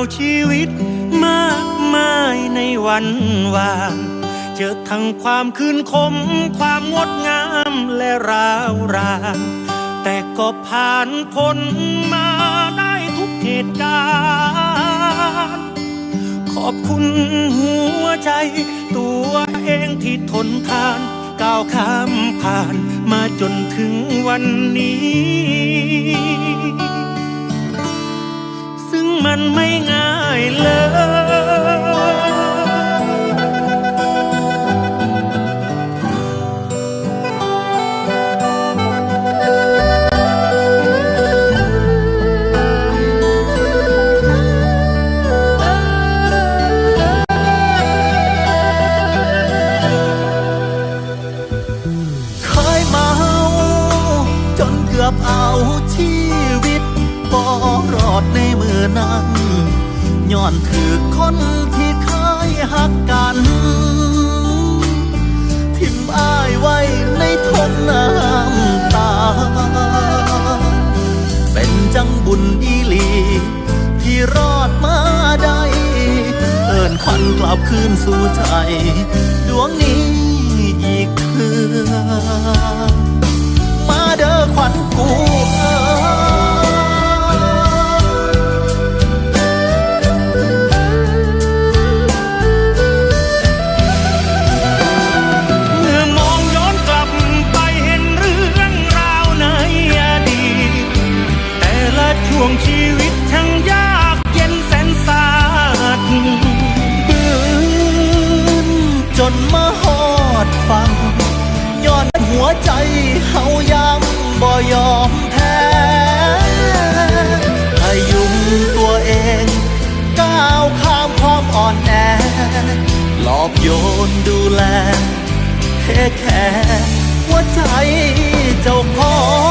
าวชีวิตมากมายในวันวานเจอทั้งความคืนคม ความงดงามและร้าวรานแต่ก็ผ่านพ้นมาได้ทุกเหตุการณ์ ขอบคุณหัวใจตัวเองที่ทนทาน ก้าวข้ามผ่านมาจนถึงวันนี้ มันไม่ง่ายเลยเคยเมาจนเกือบเอาชีวิตบอ รอดในมือนั้นย้อนถือคนที่เคยหักกัน ทิมอ้ายไว้ในทนน้ำตา เป็นจังบุญอีหลี ที่รอดมาได้เอินควันกลับคืนสู่ใจ ดวงนี้อีกเถือมาเด้อควัน งชีวิตช่างยากเย็นแสนสาหัสปืนจนมาหอดฟังย้อนหัวใจเฮายังบ่ยอมแพ้พยุงตัวเองก้าวข้ามความอ่อนแอหลอบโยนดูแลเทแค่หัวใจเจ้าของ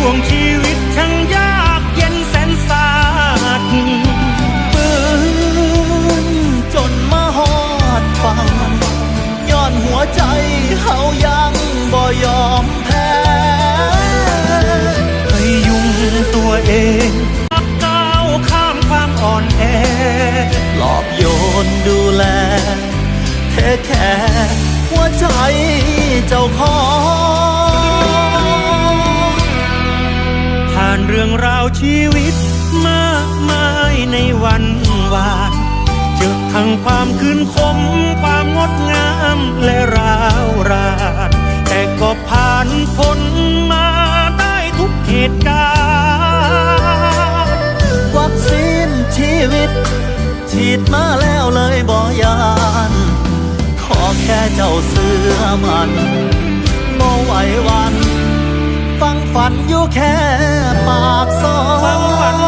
ช่วงชีวิตช่างยากเย็นแสนสาหัสปืนจนมาหอดฟังย้อนหัวใจเฮายังบ่ยอมแพ้พยุงตัวเองก้าวข้ามความอ่อนแอหลอบโยนดูแลเทแค่หัวใจเจ้าของ รื่องราวชีวิตมากมายในวันวานเจอทั้งความคืนคม ความงดงามและราวรานแต่ก็ผ่านพ้นมาได้ทุกเหตุการณ์วัคซีนชีวิต ฉีดมาแล้วเลยบ่ยาน ขอแค่เจ้าเสื้อมันบ่ไหววัน ฟังฝันอยู่แค่ปากซอฟังฝัน